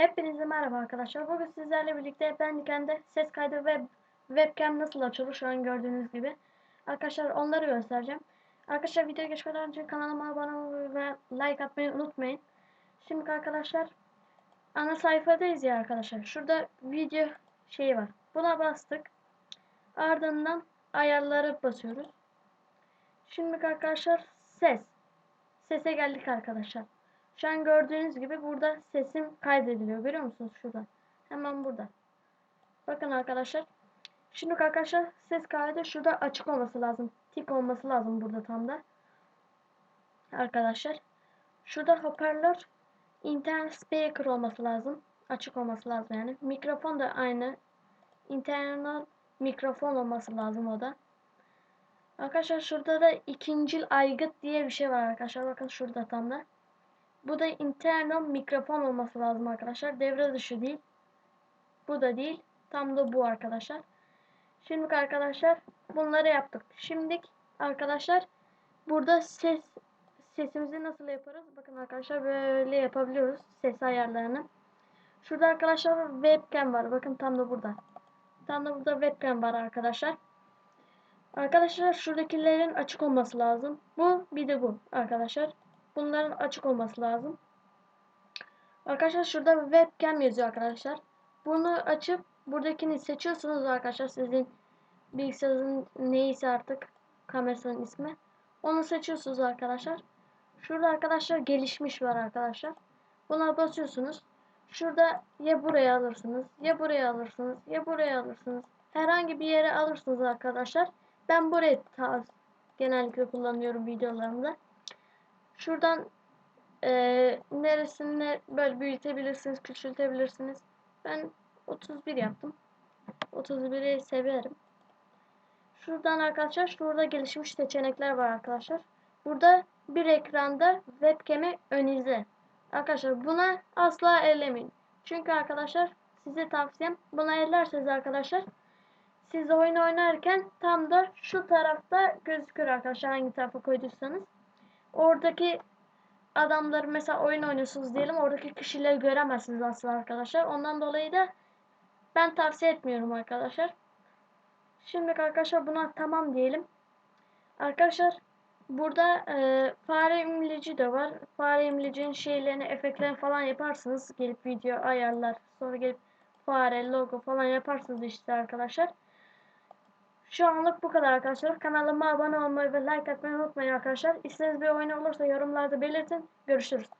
Hepinize merhaba arkadaşlar. Bugün sizlerle birlikte Bandicam'de ses kaydı ve webcam nasıl açılır şu an gördüğünüz gibi. Arkadaşlar onları göstereceğim. Arkadaşlar videoya geçmeden önce kanalıma abone olmayı ve like atmayı unutmayın. Şimdi arkadaşlar ana sayfadayız ya arkadaşlar. Şurada video şeyi var. Buna bastık. Ardından ayarlara basıyoruz. Şimdi arkadaşlar ses. Sese geldik arkadaşlar. Şu an gördüğünüz gibi burada sesim kaydediliyor. Görüyor musunuz şurada? Hemen burada. Bakın arkadaşlar. Şimdi arkadaşlar ses kaydı şurada açık olması lazım. Tik olması lazım burada tam da. Arkadaşlar. Şurada hoparlör internet speaker olması lazım. Açık olması lazım yani. Mikrofon da aynı. Internal mikrofon olması lazım o da. Arkadaşlar şurada da ikincil aygıt diye bir şey var arkadaşlar. Bakın şurada tam da. Bu da internal mikrofon olması lazım arkadaşlar. Devre dışı değil. Bu da değil. Tam da bu arkadaşlar. Şimdi arkadaşlar bunları yaptık. Şimdi arkadaşlar burada ses sesimizi nasıl yaparız? Bakın arkadaşlar böyle yapabiliyoruz ses ayarlarını. Şurada arkadaşlar webcam var. Bakın tam da burada. Tam da burada webcam var arkadaşlar. Arkadaşlar şuradakilerin açık olması lazım. Bu bir de bu arkadaşlar. Bunların açık olması lazım. Arkadaşlar şurada webcam yazıyor arkadaşlar. Bunu açıp buradakini seçiyorsunuz arkadaşlar. Sizin bilgisayarınızın neyse artık kamerasının ismi. Onu seçiyorsunuz arkadaşlar. Şurada arkadaşlar gelişmiş var arkadaşlar. Buna basıyorsunuz. Şurada ya buraya alırsınız, ya buraya alırsınız, ya buraya alırsınız. Herhangi bir yere alırsınız arkadaşlar. Ben burayı genellikle kullanıyorum videolarımda. Şuradan e, neresini böyle büyütebilirsiniz, küçültebilirsiniz. Ben 31 yaptım. 31'i severim. Şuradan arkadaşlar şurada gelişmiş seçenekler var arkadaşlar. Burada bir ekranda webcam'i ön izle. Arkadaşlar buna asla ellemeyin. Çünkü arkadaşlar size tavsiyem buna ellerseniz arkadaşlar siz oyun oynarken tam da şu tarafta gözükür arkadaşlar hangi tarafa koyduysanız. Oradaki adamları mesela oyun oynuyorsunuz diyelim oradaki kişileri göremezsiniz aslında arkadaşlar. Ondan dolayı da ben tavsiye etmiyorum arkadaşlar. Şimdi arkadaşlar buna tamam diyelim. Arkadaşlar burada e, fare imleci de var. Fare imlecinin şeylerini, efektlerini falan yaparsınız. Gelip video ayarlar. Sonra gelip fare, logo falan yaparsınız işte arkadaşlar. Şu anlık bu kadar arkadaşlar. Kanalıma abone olmayı ve like atmayı unutmayın arkadaşlar. İstediğiniz bir oyun olursa yorumlarda belirtin. Görüşürüz.